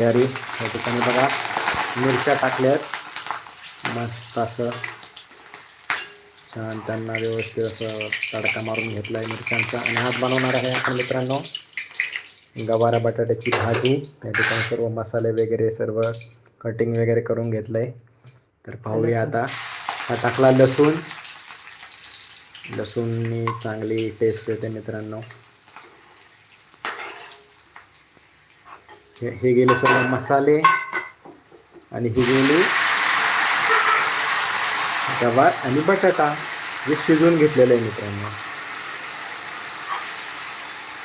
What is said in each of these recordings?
तयारी या ठिकाणी बघा. मिरच्या टाकल्यात मस्त असं छान त्यांना व्यवस्थित असं तडका मारून घेतला आहे मिरच्यांचा. आणि हात बनवणार आहे आपण मित्रांनो. गवारा बटाट्याची भाजी. या ठिकाणी सर्व मसाले वगैरे सर्व कटिंग वगैरे करून घेतलं आहे तर पाहूया आता. हा टाकला लसूण. लसूणनी चांगली टेस्ट येते मित्रांनो. हे हे गेले सर्व मसाले आणि ही गेली गवार आणि बटाटा जे शिजवून घेतलेलं आहे मित्रांनो.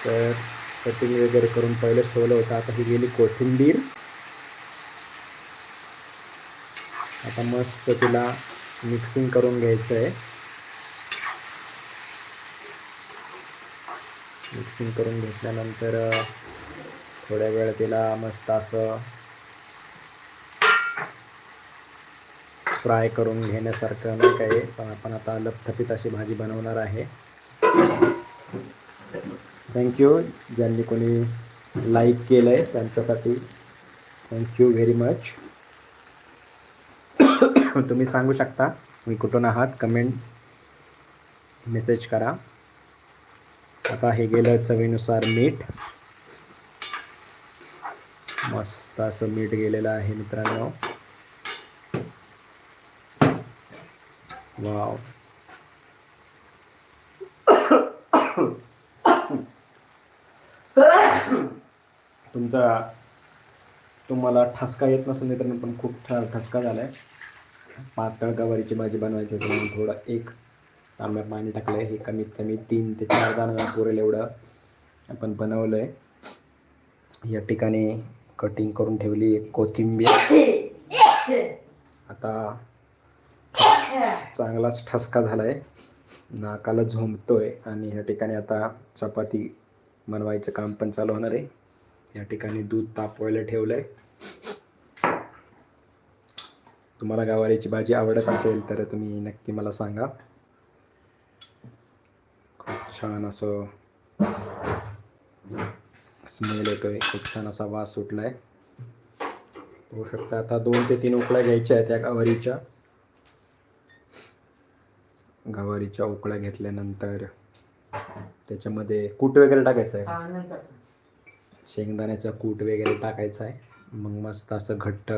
तर कटिंग वगैरे करून पहिलेच ठेवलं होतं. आता ही गेली कोथिंबीर. आता मस्त तिला मिक्सिंग करून घ्यायचं आहे. मिक्सिंग करून घेतल्यानंतर थोड्या वेळ तिला मस्त असं फ्राय करून घेण्यासारखं नाही काही पण आपण आता लपथपीत अशी भाजी बनवणार आहे. थँक्यू ज्यांनी कोणी लाईक केलं आहे त्यांच्यासाठी थँक्यू व्हेरी मच तुम्ही सांगू शकता मी कुठून आहात? कमेंट मेसेज करा. आता हे गेलं चवीनुसार मीठ. मस्त असं मीठ गेलेलं आहे मित्रांनो. वाव. तुमचा तुम्हाला ठसका येत नसेल मित्रांनो पण खूप ठ ठसका झाला आहे पातळ गवारीची भाजी बनवायची होती म्हणून थोडं एक तांब्या पाणी टाकलं आहे हे कमीत कमी तीन ते चार जणांना पुरेल एवढं आपण बनवलं आहे या ठिकाणी कटिंग करून ठेवली आहे कोथिंबीर. आता चांगलाच ठसका झाला आहे नाकाला झोंबतोय आणि ह्या ठिकाणी आता चपाती बनवायचं काम पण चालू होणार आहे. या ठिकाणी दूध तापवायला ठेवलं आहे तुम्हाला गवारीची भाजी आवडत असेल तर तुम्ही नक्की मला सांगा. खूप छान असं स्मेल येतोय खूप छान असा वास सुटलाय. होऊ शकता. आता दोन ते तीन उकळ्या घ्यायच्या आहेत त्या गवारीच्या. गवारीच्या उकळ्या घेतल्यानंतर त्याच्यामध्ये कूट वगैरे टाकायचं आहे शेंगदाण्याचा कूट वगैरे टाकायचा आहे. मग मस्त असं घट्ट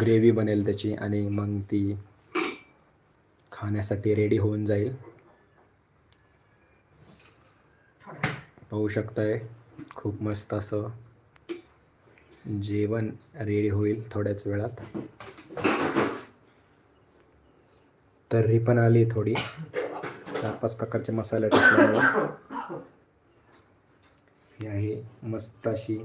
ग्रेव्ही बनेल त्याची आणि मग ती खाण्यासाठी रेडी होऊन जाईल. पाहू शकताय. खूप मस्त असं जेवण रेडी होईल थोड्याच वेळात. तर्री पण आली थोडी. चार पाच प्रकारचे मसाले टाकल्यामुळे. ही आहे मस्त अशी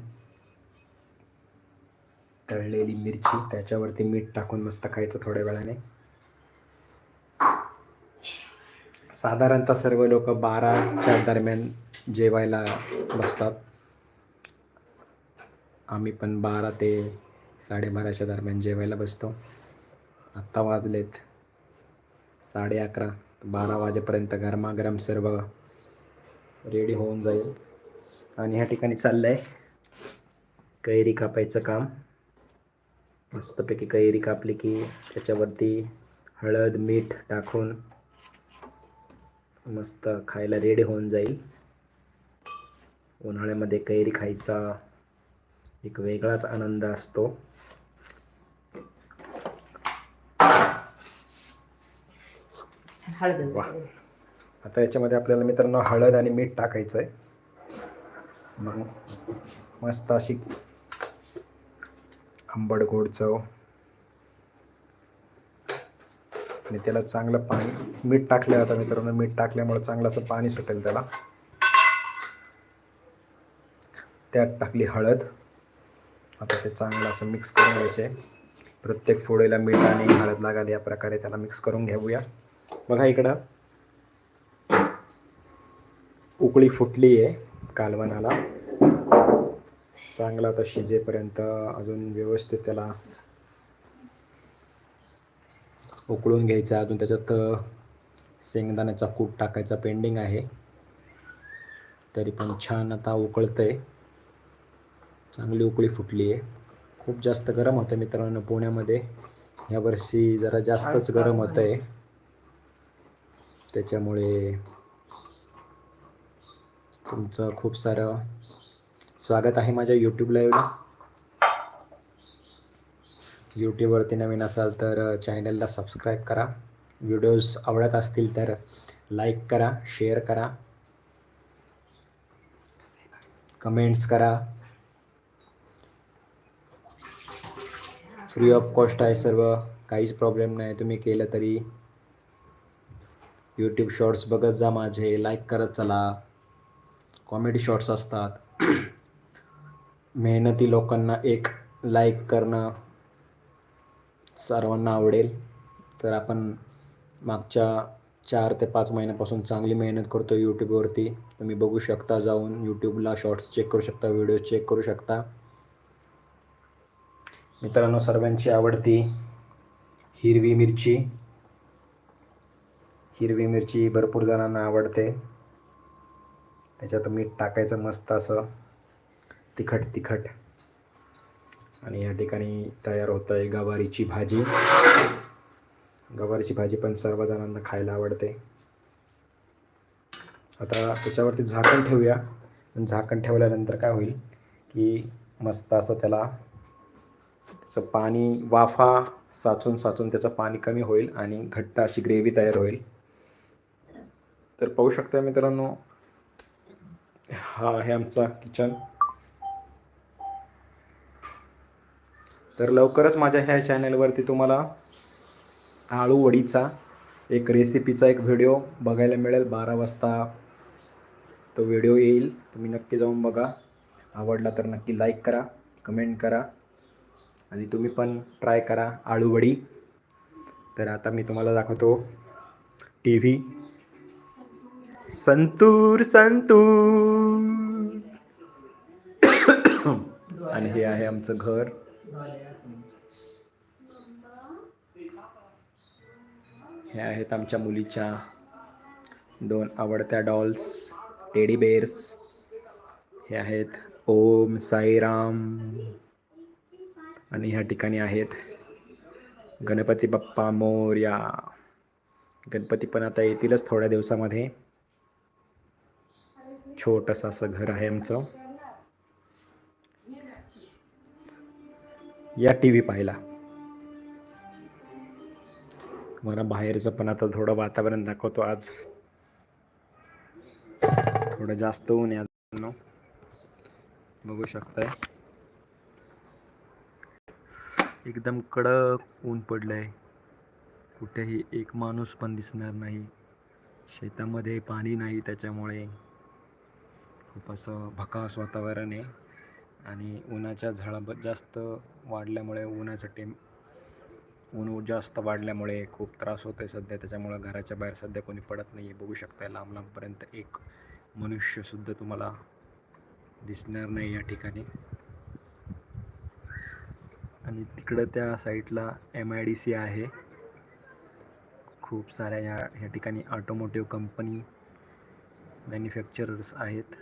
तळलेली मिरची. त्याच्यावरती मीठ टाकून मस्त खायचं थोड्या वेळाने. साधारणतः सर्व लोक बाराच्या दरम्यान जेवायला बसतात. आम्ही पण बारा ते साडेबाराच्या दरम्यान जेवायला बसतो. आत्ता वाजलेत साडे अकरा बारा वाजेपर्यंत गरमागरम सर्व रेडी होऊन जाईल. आणि ह्या ठिकाणी चाललं आहे कैरी कापायचं काम. मस्तपैकी कैरी कापली की त्याच्यावरती हळद मीठ टाकून मस्त खायला रेडी होऊन जाईल. उन्हाळ्यामध्ये कैरी खायचा एक वेगळाच आनंद असतो. वा आता याच्यामध्ये आपल्याला मित्रांनो हळद आणि मीठ टाकायचं आहे मग मस्त अशी आंबट गोड चव. आणि त्याला चांगलं पाणी मीठ टाकलं आता मित्रांनो मीठ टाकल्यामुळे चांगलं असं पाणी सुटेल त्याला. त्यात टाकली हळद. आता ते चांगलं असं मिक्स करून घ्यायचे प्रत्येक फोडीला मीठ आणि हळद लागाल या प्रकारे त्याला मिक्स करून घेऊया. बघा इकडं. उकळी फुटली आहे कालवणाला चांगला आता शिजेपर्यंत अजून व्यवस्थित त्याला उकळून घ्यायचा. अजून त्याच्यात शेंगदाण्याचा कूट टाकायचा पेंडिंग आहे. तरी पण छान आता उकळतंय. चांगली उकळी फुटली आहे. खूप जास्त गरम होतं मित्रांनो पुण्यामध्ये. यावर्षी जरा जास्तच गरम होतं आहे त्याच्यामुळे तुमचं खूप सारं स्वागत आहे माझ्या यूट्यूब लाईव्हला यूट्यूबवरती नवीन असाल तर चॅनलला सबस्क्राईब करा. व्हिडिओज आवडत असतील तर लाईक करा शेअर करा. कमेंट्स करा. फ्री ऑफ कॉस्ट आहे सर्व. काहीच प्रॉब्लेम नाही. तुम्ही केलं तरी यूट्यूब शॉर्ट्स बघत जा माझे. लाईक करत चला. कॉमेडी शॉर्ट्स असतात. मेहनती लोकांना एक लाईक करणं सर्वांना आवडेल. तर आपण मागच्या चार ते पाच महिन्यापासून चांगली मेहनत करतो यूट्यूबवरती तुम्ही बघू शकता जाऊन यूट्यूबला शॉर्ट्स चेक करू शकता व्हिडिओ चेक करू शकता. मित्रांनो सर्वांची आवडती हिरवी मिरची. हिरवी मिरची भरपूर जणांना आवडते. त्याच्यात मीठ टाकायचं मस्त असं तिखट तिखट. आणि या ठिकाणी तयार होतं आहे गवारीची भाजी. गवारीची भाजी पण सर्व जणांना खायला आवडते. आता त्याच्यावरती झाकण ठेवूया. पण झाकण ठेवल्यानंतर काय होईल की मस्त असं त्याला त्याचं पाणी वाफा साचून साचून त्याचं पाणी कमी होईल आणि घट्ट अशी ग्रेव्ही तयार होईल. तर पाहू शकता मित्रांनो हा आहे आमचा किचन तर लवकरच माझ्या ह्या चॅनलवरती तुम्हाला आळू वडीचा एक रेसिपीचा एक व्हिडिओ बघायला मिळेल. बारा वाजता तो व्हिडिओ येईल. तुम्ही नक्की जाऊन बघा. आवडला तर नक्की लाईक करा कमेंट करा. आणि तुम्ही पण ट्राय करा आळूवडी. तर आता मी तुम्हाला दाखवतो टी व्ही संतूर संतूर. आणि हे आहे आमचं घर. हे आहेत आमच्या मुलीच्या दोन आवडत्या डॉल्स टेडी बेअर्स हे आहेत ओम साईराम. आणि ह्या ठिकाणी आहेत गणपती बाप्पा मोर्या. गणपती पण आता येतीलच थोड्या दिवसामध्ये. छोटंसं असं घर आहे आमचं. या टी व्ही पाहिला मला बाहेरचं पण आता थोडं वातावरण दाखवतो आज. थोडं जास्त ऊन या बघू शकताय. एकदम कडक ऊन पडलं आहे कुठेही एक माणूस पण दिसणार नाही. शेतामध्ये पाणी नाही त्याच्यामुळे. खूप असं भकास वातावरण आहे. आणि उन्हाच्या झळा ब जास्त वाढल्यामुळे उन्हाचं टेम ऊन जास्त वाढल्यामुळे खूप त्रास होतो आहे सध्या. त्याच्यामुळं घराच्या बाहेर सध्या कोणी पडत नाही आहे बघू शकताय लांब लांबपर्यंत एक मनुष्यसुद्धा तुम्हाला दिसणार नाही या ठिकाणी. आणि तिकडं त्या साईडला एम आय डी सी आहे. खूप साऱ्या या ह्या ठिकाणी ऑटोमोटिव्ह कंपनी मॅन्युफॅक्चरर्स आहेत.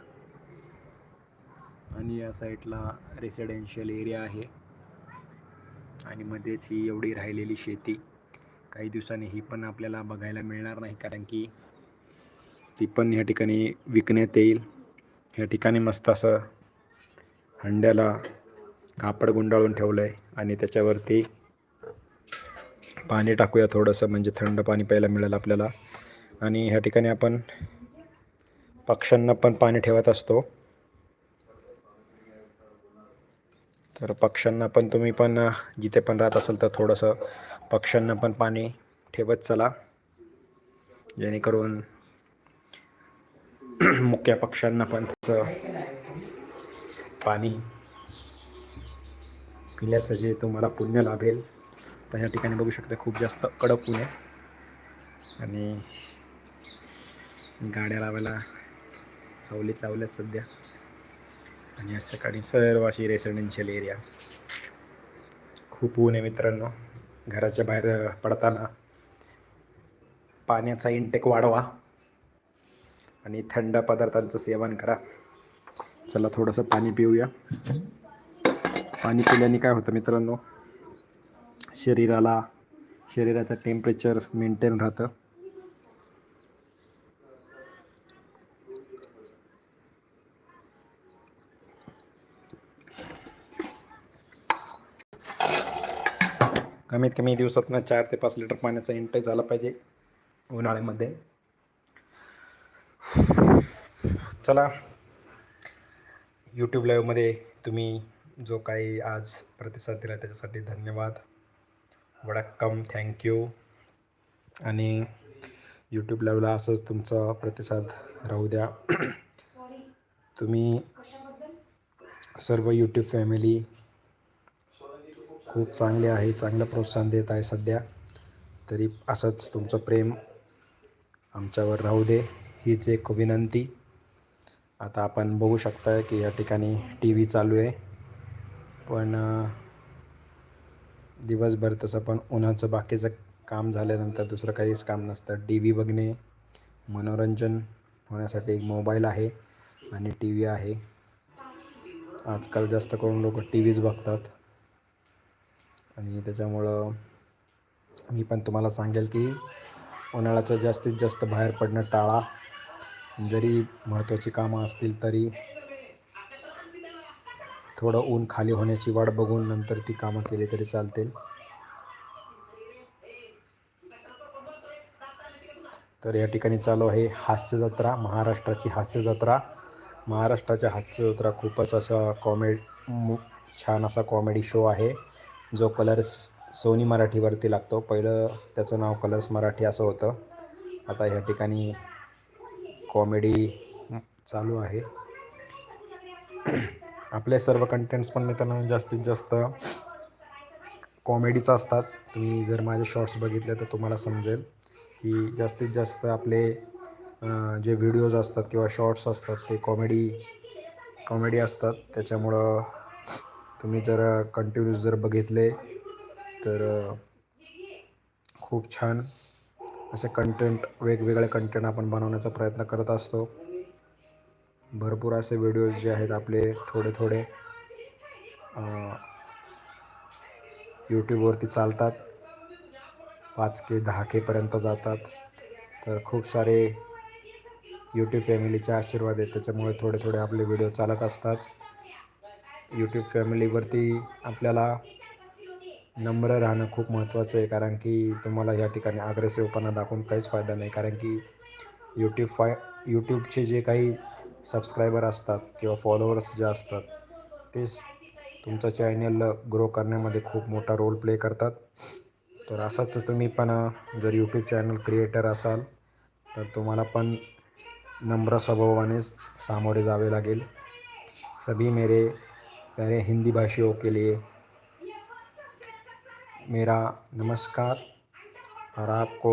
आणि या साईडला रेसिडेन्शियल एरिया आहे. आणि मध्येच ही एवढी राहिलेली शेती. काही दिवसांनी ही पण आपल्याला बघायला मिळणार नाही कारण की ती पण ह्या ठिकाणी विकण्यात येईल. ह्या ठिकाणी मस्त असं हंड्याला कापड गुंडाळून ठेवलं आहे आणि त्याच्यावरती पाणी टाकूया थोडंसं म्हणजे थंड पाणी प्यायला मिळेल आपल्याला. आणि ह्या ठिकाणी आपण पक्ष्यांना पण पाणी ठेवत असतो. तर पक्ष्यांना पण तुम्ही पण जिथे पण राहत असाल तर थोडंसं पक्ष्यांना पण पाणी ठेवत चला. जेणेकरून मुख्य पक्ष्यांना पण त्याचं पाणी पिण्याचं जे तुम्हाला पुण्य लाभेल तर ह्या ठिकाणी बघू शकता खूप जास्त कडक ऊन आहे. आणि गाड्या लावायला सावलीत लावल्यात सध्या. आणि आज सकाळी सर्व अशी रेसिडेन्शियल एरिया. खूप ऊन आहे मित्रांनो. घराच्या बाहेर पडताना पाण्याचा इंटेक वाढवा. आणि थंड पदार्थांचं सेवन करा. चला थोडंसं पाणी पिऊया. पाणी पिल्याने काय होतं मित्रांनो? शरीराला शरीराचं टेम्परेचर मेंटेन राहतं. कमीत कमी दिवसातनं चार ते पाच लिटर पाण्याचा इंटेक झाला पाहिजे उन्हाळ्यामध्ये. चला यूट्यूब लाईव्हमध्ये तुम्ही जो काही आज प्रतिसाद दिला त्याच्यासाठी धन्यवाद. वडक्कम थँक्यू आणि यूट्यूब लाईव्हला असंच तुमचा प्रतिसाद राहू द्या. तुम्ही सर्व यूट्यूब फॅमिली खूप चांगले आहे चांगलं प्रोत्साहन देत आहे सध्या. तरी असंच तुमचं प्रेम आमच्यावर राहू दे. हीच एक विनंती. आता आपण बघू शकता की या ठिकाणी टी व्ही चालू आहे. पण दिवसभर तसं पण उन्हाचं बाकीचं काम झाल्यानंतर दुसरं काहीच काम नसतं. टी व्ही बघणे मनोरंजन होण्यासाठी एक मोबाईल आहे आणि टी व्ही आहे. आजकाल जास्त करून लोक टी व्हीच बघतात. आणि त्याच्यामुळं मी पण तुम्हाला सांगेल की उन्हाळ्याचं जास्तीत जास्त बाहेर पडणं टाळा. जरी महत्त्वाची कामं असतील तरी थोडं ऊन खाली होण्याची वाट बघून नंतर ती कामं केली तरी चालतील. तर या ठिकाणी चालू आहे हास्य जत्रा महाराष्ट्राची हास्य जत्रा. महाराष्ट्राच्या हास्य जत्रा खूपच असा कॉमेड छान असा कॉमेडी शो आहे. जो कलर्स सोनी मराठीवरती लागतो. पहिलं त्याचं नाव कलर्स मराठी असं होतं. आता ह्या ठिकाणी कॉमेडी चालू आहे. आपले सर्व कंटेंट्स पण मित्रांनो जास्तीत जास्त कॉमेडीचा असतात. तुम्ही जर माझे शॉर्ट्स बघितले तर तुम्हाला समजेल की जास्तीत जास्त आपले जे व्हिडिओज असतात किंवा शॉर्ट्स असतात ते कॉमेडी कॉमेडी असतात. त्याच्यामुळं तुम्ही जर कंटिन्यूस जर बघितले तर खूप छान असे कंटेंट वेगवेगळे कंटेंट आपण बनवण्याचा प्रयत्न करत असतो. भरपूर असे व्हिडिओज जे आहेत आपले थोडे थोडे यूट्यूबवरती चालतात. पाच के दहा केपर्यंत जातात. तर खूप सारे यूट्यूब फॅमिलीचे आशीर्वाद आहेत. त्याच्यामुळे थोडे थोडे आपले व्हिडिओ चालत असतात. यूट्यूब फॅमिलीवरती आपल्याला नम्र राहणं खूप महत्त्वाचं आहे. कारण की तुम्हाला या ठिकाणी अग्रेसिव्हपणा दाखवून काहीच फायदा नाही. कारण की यूट्यूब फाय यूट्यूबचे जे काही सबस्क्रायबर असतात किंवा फॉलोअर्स जे असतात ते तुमचं चॅनल ग्रो करण्यामध्ये खूप मोठा रोल प्ले करतात. तर असंच तुम्ही पण जर यूट्यूब चॅनल क्रिएटर असाल तर तुम्हाला पण नम्र स्वभावानेच सामोरे जावे लागेल. सभी मेरे प्यारे हिंदी भाषियों के लिए मेरा नमस्कार. और आपको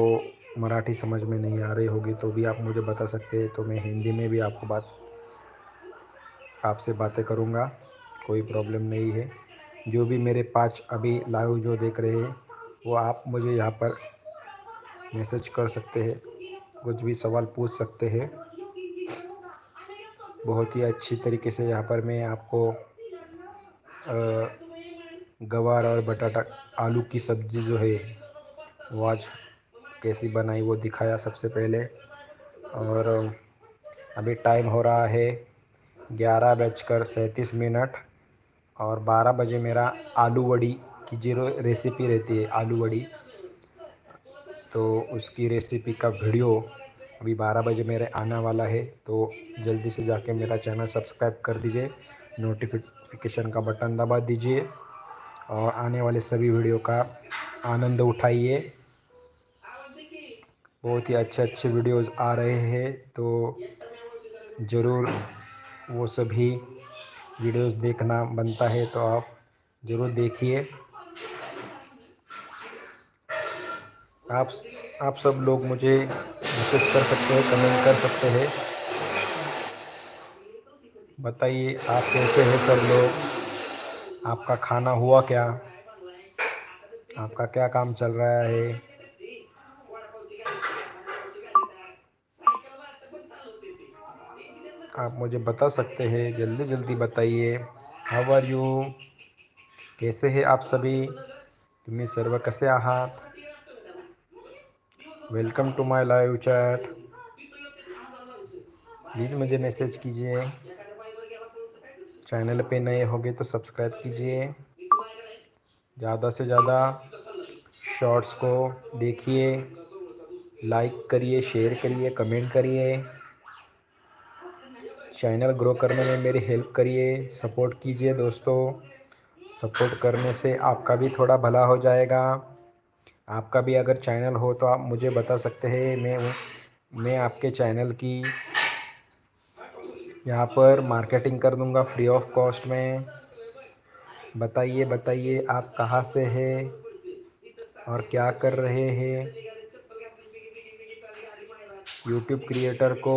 मराठी समझ में नहीं आ रही होगी तो भी आप मुझे बता सकते हैं तो मैं हिंदी में भी आपको बात आपसे बातें करूँगा, कोई प्रॉब्लम नहीं है। जो भी मेरे पाँच अभी लाइव जो देख रहे हैं, वो आप मुझे यहाँ पर मैसेज कर सकते हैं, कुछ भी सवाल पूछ सकते हैं। बहुत ही अच्छी तरीके से यहाँ पर मैं आपको गवार और बटाटा आलू की सब्ज़ी जो है, वो आज कैसी बनाई वो दिखाया सबसे पहले। और अभी टाइम हो रहा है ग्यारह बजकर सैंतीस मिनट और बारह बजे मेरा आलू वड़ी की ज़ीरो रेसिपी रहती है आलू वड़ी। तो उसकी रेसिपी का वीडियो अभी बारह बजे मेरे आने वाला है तो जल्दी से जाके मेरा चैनल सब्सक्राइब कर दीजिए, नोटिफिकेशन का बटन दबा दीजिए और आने वाले सभी वीडियो का आनंद उठाइए। बहुत ही अच्छे अच्छे वीडियोस आ रहे हैं तो ज़रूर वो सभी वीडियोस देखना बनता है तो आप ज़रूर देखिए। आप आप सब लोग मुझे मैसेज कर सकते हैं, कमेंट कर सकते हैं। बताइए, आप कैसे हैं सब लोग? आपका खाना हुआ क्या? आपका क्या काम चल रहा है? आप मुझे बता सकते हैं, जल्दी जल्दी बताइए। हाउ आर यू कैसे हे आप सभी? तुम्ही सर्व कसे आहात welcome to my live chat please मुझे मैसेज कीजिए। चैनल पे नए होगे तो सब्सक्राइब कीजिए। ज़्यादा से ज़्यादा शॉर्ट्स को देखिए लाइक करिए शेयर करिए कमेंट करिए। चैनल ग्रो करने में मेरी हेल्प करिए, सपोर्ट कीजिए दोस्तों। सपोर्ट करने से आपका भी थोड़ा भला हो जाएगा। आपका भी अगर चैनल हो तो आप मुझे बता सकते हैं, मैं मैं आपके चैनल की यहाँ पर मार्केटिंग कर दूँगा फ्री ऑफ़ कॉस्ट में। बताइए बताइए आप कहाँ से हैं और क्या कर रहे हैं? यूट्यूब क्रिएटर को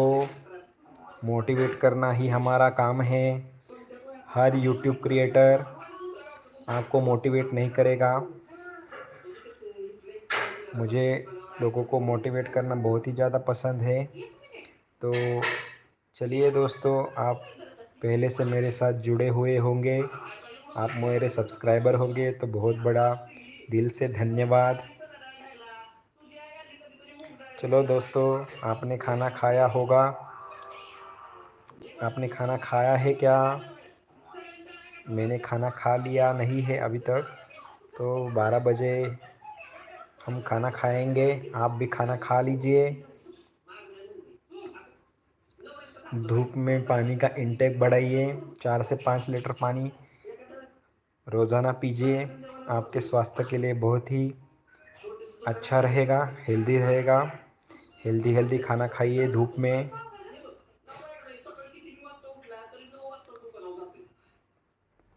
मोटिवेट करना ही हमारा काम है। हर यूट्यूब क्रिएटर आपको मोटिवेट नहीं करेगा। मुझे लोगों को मोटिवेट करना बहुत ही ज़्यादा पसंद है। तो चलिए दोस्तों, आप पहले से मेरे साथ जुड़े हुए होंगे। आप मेरे सब्सक्राइबर होंगे तो बहुत बड़ा दिल से धन्यवाद। चलो दोस्तों, आपने खाना खाया होगा। आपने खाना खाया है क्या? मैंने खाना खा लिया नहीं है अभी तक। तो 12 बजे हम खाना खाएँगे। आप भी खाना खा लीजिए। धूप में पानी का इंटेक बढ़ाइए। चार से पाँच लीटर पानी रोज़ाना पीजिए। आपके स्वास्थ्य के लिए बहुत ही अच्छा रहेगा हेल्दी रहेगा। हेल्दी हेल्दी खाना खाइए धूप में।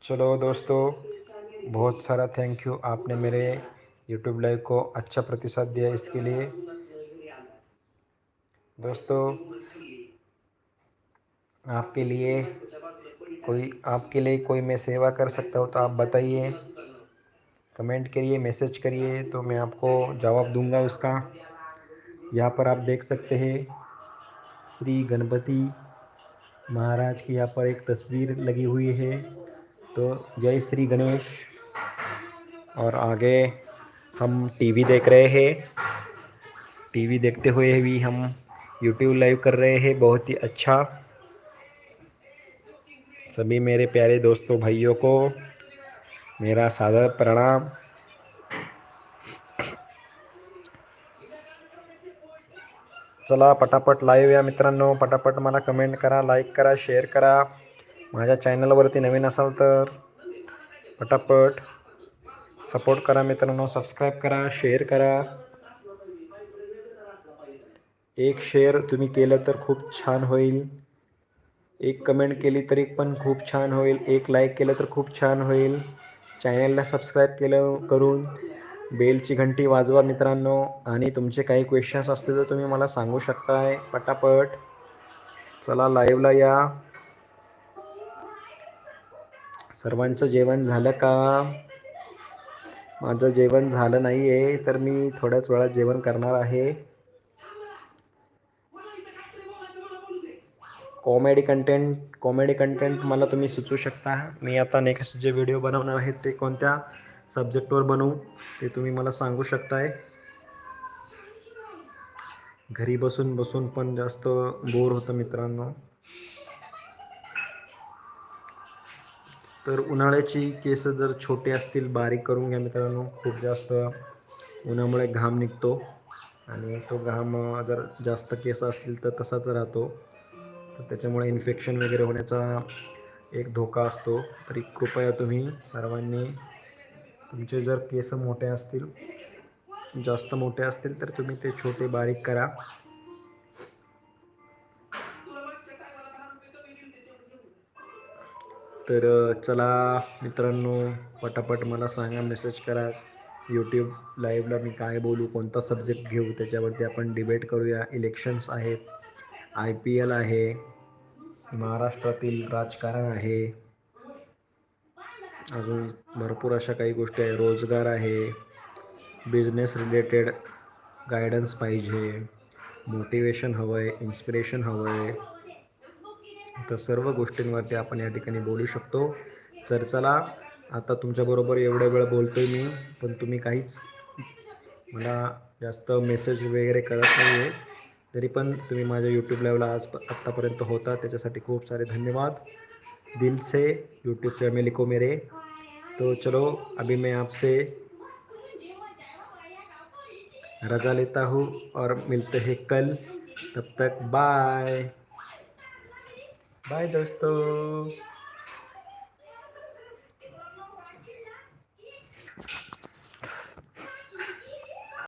चलो दोस्तों, बहुत सारा थैंक यू आपने मेरे यूट्यूब लाइव को अच्छा प्रतिसाद दिया इसके लिए। दोस्तों, आपके लिए कोई, आपके लिए कोई मैं सेवा कर सकता हूँ तो आप बताइए। कमेंट करिए, मैसेज करिए तो मैं आपको जवाब दूँगा उसका। यहाँ पर आप देख सकते हैं, श्री गणपति महाराज की यहाँ पर एक तस्वीर लगी हुई है। तो जय श्री गणेश। और आगे हम टीवी देख रहे हैं। टीवी देखते हुए भी हम यूट्यूब लाइव कर रहे हैं, बहुत ही अच्छा। सभी मेरे प्यारे दोस्तों, भाइयों को मेरा सादर प्रणाम। चला, पटापट लाईव्ह या मित्रांनो, पटापट मला कमेंट करा लाईक करा शेअर करा। माझ्या चॅनलवरती नवीन असाल तर पटापट सपोर्ट करा मित्रांनो सबस्क्राईब करा शेअर करा. एक शेअर तुम्ही केलं तर खूप छान होईल. एक कमेंट केली तरी पण खूप छान होईल. एक लाईक केलं तर खूप छान होईल. चॅनलला सबस्क्राईब केलं करून बेलची घंटी वाजवा मित्रांनो. आणि तुमचे काही क्वेश्चन्स असतील तर तुम्ही मला सांगू शकताय. पटापट. चला लाईव्हला या. सर्वांचं जेवण झालं का? माझं जेवण झालं नाही आहे तर मी थोड्याच वेळात जेवण करणार आहे. कॉमेडी कंटेंट कॉमेडी कंटेंट मला तुम्ही सुचवू शकता. मी आता नेक्स्ट जे व्हिडिओ बनवणार आहेत ते कोणत्या सब्जेक्टवर बनवू ते तुम्ही मला सांगू शकताय. घरी बसून बसून पण जास्त बोर होतं मित्रांनो. तर उन्हाळ्याची केस जर छोटे असतील बारीक करून घ्या मित्रांनो. खूप जास्त उन्हामुळे घाम निघतो. आणि तो घाम जर जास्त केस असतील तर तसाच राहतो. तर त्याच्यामुळे इन्फेक्शन वगैरे होण्याचा एक धोका असतो. तरी कृपया तुम्ही सर्वांनी तुमचे जर केस मोठे असतील जास्त मोठे असतील तर तुम्ही ते छोटे बारीक करा. तर चला मित्रांनो पटापट मला सांगा मेसेज करा. यूट्यूब लाईव्हला मी काय बोलू कोणता सब्जेक्ट घेऊ? त्याच्यावरती आपण डिबेट करूया. इलेक्शन्स आहेत आय पी एल आहे महाराष्ट्रातील राजकारण आहे. अजून भरपूर अशा काही गोष्टी आहे रोजगार आहे बिझनेस रिलेटेड गायडन्स पाहिजे मोटिवेशन हवं आहे इन्स्पिरेशन हवं आहे तर सर्व गोष्टींवरती आपण या ठिकाणी बोलू शकतो. तर चला आता तुमच्याबरोबर एवढ्या वेळ बोलतो आहे मी पण तुम्ही काहीच मला जास्त मेसेज वगैरे करत नाही आहे तरी पण तुम्ही माझ्या यूट्यूब लाईव्हला आज आत्तापर्यंत होता त्याच्यासाठी खूप सारे धन्यवाद. दिल से यूट्यूब फैमिली को मेरे. तो चलो अभी मैं आपसे रजा लेता हूँ और मिलते हैं कल. तब तक बाय बाय दोस्तों